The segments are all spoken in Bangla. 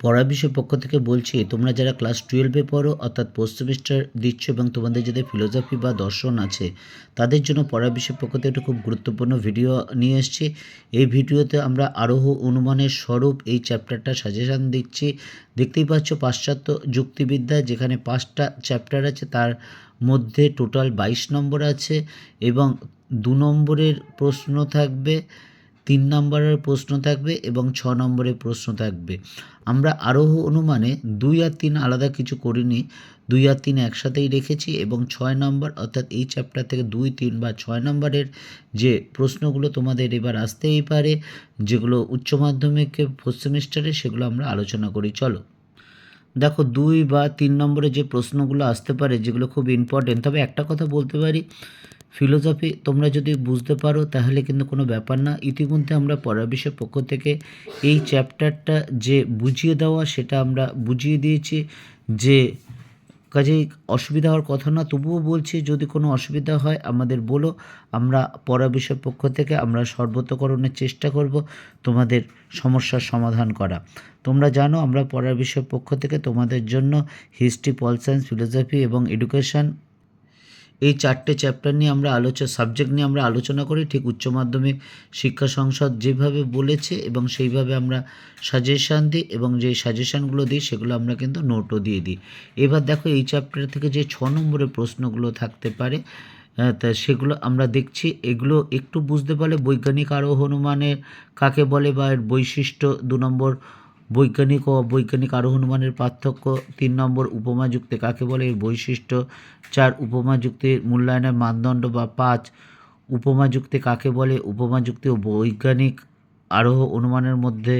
পড়া বিষয় পক্ষ থেকে বলছি, তোমরা যারা ক্লাস টুয়েলভে পড়ো, অর্থাৎ পোস্ট সেমিস্টার দিচ্ছ এবং তোমাদের যাদের ফিলোসফি বা দর্শন আছে, তাদের জন্য পড়া বিষয় পক্ষ থেকে একটা খুব গুরুত্বপূর্ণ ভিডিও নিয়ে এসেছি। এই ভিডিওতে আমরা আরোহ অনুমানের স্বরূপ এই চ্যাপ্টারটা সাজেশান দিচ্ছি। দেখতেই পাচ্ছ পাশ্চাত্য যুক্তিবিদ্যা, যেখানে পাঁচটা চ্যাপ্টার আছে, তার মধ্যে টোটাল বাইশ নম্বর আছে এবং দু নম্বরের প্রশ্ন থাকবে তিন নম্বরের প্রশ্ন থাকবে এবং ছ নম্বরের প্রশ্ন থাকবে। আমরা আরোহ অনুমানে দুই আর তিন আলাদা কিছু করিনি, দুই আর তিন একসাথেই রেখেছি এবং ছয় নম্বর অর্থাৎ এই চ্যাপ্টার থেকে দুই, তিন বা ছয় নম্বরের যে প্রশ্নগুলো তোমাদের এবার আসতেই পারে, যেগুলো উচ্চ মাধ্যমিকে ফোর্থ সেমিস্টারে সেগুলো আমরা আলোচনা করি। চলো। দেখো, দুই বা তিন নম্বরে যে প্রশ্নগুলো আসতে পারে, যেগুলো খুব ইম্পর্টেন্ট তবে একটা কথা বলতে পারি। ফিলোসফি তোমরা যদি বুঝতে পারো, তাহলে কিন্তু কোনো ব্যাপার না। ইতিমধ্যে আমরা বিষয় পক্ষ থেকে এই চ্যাপ্টারটা যে বুঝিয়ে দেওয়া, সেটা আমরা বুঝিয়ে দিয়েছি যে কাজেই অসুবিধা হওয়ার কথা না, তবুও বলছি যদি কোনো অসুবিধা হয়, আমাদের বলো। আমরা বিষয় পক্ষ থেকে আমরা সর্বতকরণের চেষ্টা করব তোমাদের সমস্যার সমাধান করা। তোমরা জানো, আমরা বিষয় পক্ষ থেকে তোমাদের জন্য হিস্ট্রি পল সায়েন্স ফিলোসফি এবং এডুকেশন এই চারটে চ্যাপ্টার নিয়ে আমরা আলোচনা সাবজেক্ট নিয়ে আমরা আলোচনা করি। ঠিক উচ্চ মাধ্যমিক শিক্ষা সংসদ যেভাবে বলেছে এবং সেইভাবে আমরা সাজেশান দিই এবং যে সাজেশানগুলো দিই সেগুলো আমরা কিন্তু নোটও দিয়ে দিই। এবার দেখো এই চ্যাপ্টার থেকে যে ছ নম্বরের প্রশ্নগুলো থাকতে পারে তা সেগুলো আমরা দেখছি। এগুলো একটু বুঝতে পারলে বৈজ্ঞানিক আরোহ অনুমানের কাকে বলে বা এর বৈশিষ্ট্য দু নম্বর বৈজ্ঞানিক ও অবৈজ্ঞানিক অনুমানের পার্থক্য তিন নম্বর উপমা যুক্তি কাকে বলে? এর বৈশিষ্ট্য চার উপমা যুক্তির মূল্যায়নের মানদণ্ড বা পাঁচ উপমা যুক্তি কাকে বলে? উপমা যুক্তি ও বৈজ্ঞানিক আরোহ অনুমানের মধ্যে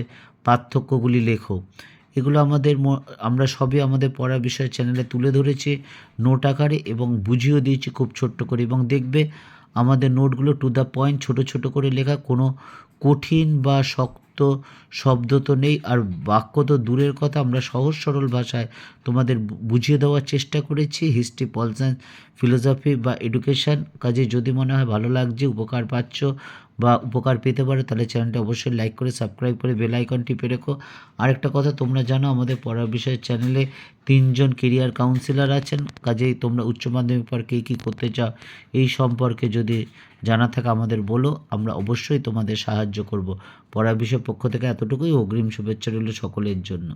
পার্থক্যগুলি লেখো। এগুলো আমাদের আমরা সবই আমাদের পড়া বিষয় চ্যানেলে তুলে ধরেছি। নোট আকারে এবং বুঝিয়েও দিয়েছি খুব ছোট্ট করে এবং দেখবে আমাদের নোটগুলো টু দ্য পয়েন্ট ছোট ছোট করে লেখা, কোনো কঠিন বা শক্ত শব্দ তো নেই। আর বাক্য তো দূরের কথা, আমরা সহজ সরল ভাষায় তোমাদের বুঝিয়ে দেওয়ার চেষ্টা করেছি। হিস্ট্রি পলসান ফিলোসফি বা এডুকেশন কাজে যদি মনে হয় ভালো লাগছে, উপকার পাচ্ছ বা উপকার পেতে পারো, তাহলে চ্যানেলটা অবশ্যই লাইক করে সাবস্ক্রাইব করে বেল আইকন টিপে রেখো। আরেকটা কথা, তোমরা জানো আমাদের পড়ার বিষয়ের চ্যানেলে তিনজন কেরিয়ার কাউন্সিলর আছেন। কাজেই তোমরা উচ্চ মাধ্যমিক পর কী কী করতে চাও, এই সম্পর্কে যদি জানা থাকে আমাদের বলো, আমরা অবশ্যই তোমাদের সাহায্য করব। পড়ার বিষয় পক্ষ থেকে এতটুকুই, অগ্রিম শুভেচ্ছা রইল সকলের জন্য।